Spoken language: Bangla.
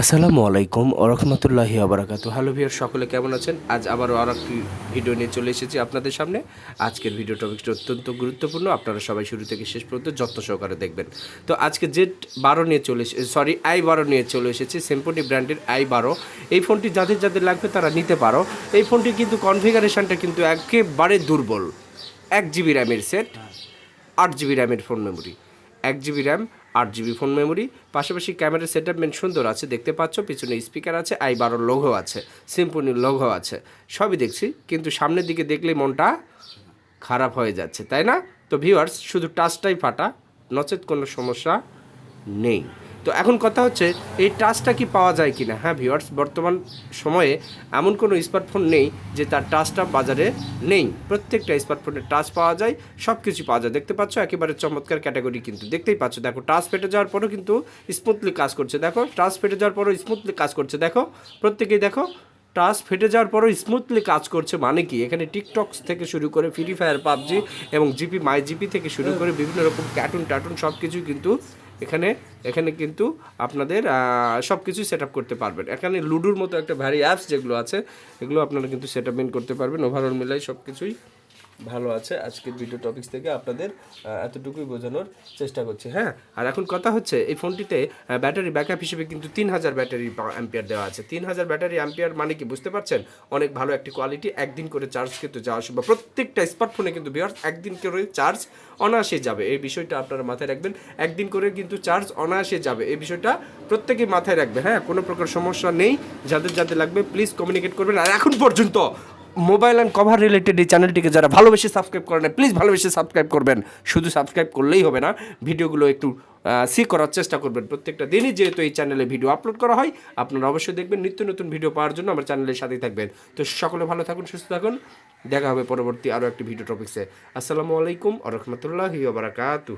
আসসালামু আলাইকুম ওরহমতুল্লাহি আবরাকাতু হ্যালো ভিউয়ার সকলে কেমন আছেন? আজ আবারও আর একটি ভিডিও নিয়ে চলে এসেছি আপনাদের সামনে। আজকের ভিডিও টপিকটা অত্যন্ত গুরুত্বপূর্ণ। আপনারা সবাই শুরু থেকে শেষ পর্যন্ত যত্ন সহকারে দেখবেন। তো আজকে জেড বারো নিয়ে চলে সরি আই বারো নিয়ে চলে এসেছি সেম্পনি ব্র্যান্ডের আই বারো। এই ফোনটি যাদের যাদের লাগবে তারা নিতে পারো। এই ফোনটি কিন্তু কনফিগারেশনটা কিন্তু একেবারে দুর্বল। এক জিবি র্যামের সেট আট জিবি র্যামের ফোন মেমোরি এক জিবি র্যাম আট জিবি ফোন মেমোরি, পাশাপাশি ক্যামেরার সেট বেশ সুন্দর আছে, দেখতে পাচ্ছ, পিছনে স্পিকার আছে, আই বারোর লোগো আছে সিম্পনির লোগো আছে, সবই দেখছি, কিন্তু সামনের দিকে দেখলেই মনটা খারাপ হয়ে যাচ্ছে, তাই না? তো ভিউয়ার্স শুধু টাচটাই ফাটা, নচেত কোনো সমস্যা নেই। তো এখন কথা হচ্ছে এই টাচটা কি পাওয়া যায় কি না হ্যাঁ ভিউয়ার্স বর্তমান সময়ে এমন কোনো স্মার্টফোন নেই যে তার টাচটা বাজারে নেই। প্রত্যেকটা স্মার্টফোনের টাচ পাওয়া যায় সব কিছু পাওয়া যায়। দেখতে পাচ্ছ একেবারে চমৎকার ক্যাটাগরি কিন্তু। দেখতেই পাচ্ছ দেখো টাচ ফেটে যাওয়ার পরও কিন্তু স্মুথলি কাজ করছে। দেখো টাচ ফেটে যাওয়ার পরও স্মুথলি কাজ করছে। দেখো প্রত্যেকেই দেখো টাচ ফেটে যাওয়ার পরও স্মুথলি কাজ করছে মানে কি? এখানে টিকটক থেকে শুরু করে ফ্রি ফায়ার পাবজি এবং জিপি মাই জিপি থেকে শুরু করে বিভিন্ন রকম ক্যাটুন ট্যাটুন সব কিছুই কিন্তু এখানে এখানে কিন্তু আপনাদের সব কিছুই সেট করতে পারবেন। এখানে লুডুর মতো একটা ভারী অ্যাপস যেগুলো আছে, এগুলো আপনারা কিন্তু সেট করতে পারবেন। ওভারঅল মিলাই সব কিছুই ভালো আছে। আজকের ভিডিও টপিক্স থেকে আপনাদের এতটুকুই বোঝানোর চেষ্টা করছি। হ্যাঁ আর এখন কথা হচ্ছে, এই ফোনটিতে ব্যাটারি ব্যাকআপ হিসেবে কিন্তু তিন হাজার ব্যাটারি অ্যাম্পিয়ার দেওয়া আছে। তিন হাজার ব্যাটারি অ্যাম্পিয়ার মানে কি, বুঝতে পারছেন? অনেক ভালো একটি কোয়ালিটি একদিন করে চার্জ কিন্তু যাওয়া সম্ভব। প্রত্যেকটা স্মার্টফোনে কিন্তু বিয়ার একদিন করে চার্জ অনায়াসে যাবে। এই বিষয়টা আপনারা মাথায় রাখবেন, একদিন করে কিন্তু চার্জ অনায়াসে যাবে। এই বিষয়টা প্রত্যেকে মাথায় রাখবে। হ্যাঁ কোনো প্রকার সমস্যা নেই। যাদের যাদের লাগবে প্লিজ কমিউনিকেট করবেন। আর এখন পর্যন্ত মোবাইল অ্যান্ড কভার রিলেটেড এই চ্যানেলটিকে যারা ভালোবেসে সাবস্ক্রাইব করে করেন প্লিজ ভালোবেসে সাবস্ক্রাইব করবেন। শুধু সাবস্ক্রাইব করলেই হবে না, ভিডিওগুলো একটু সি করার চেষ্টা করবেন। প্রত্যেকটা দিনই যেহেতু এই চ্যানেলে ভিডিও আপলোড করা হয়, আপনারা অবশ্যই দেখবেন নিত্য নতুন ভিডিও পাওয়ার জন্য আমার চ্যানেলের সাথেই থাকবেন। তো সকলে ভালো থাকুন, সুস্থ থাকুন। দেখা হবে পরবর্তী আরও একটি ভিডিও টপিক্সে আসসালামু আলাইকুম আ রহমতুল্লাহি বারাকাতু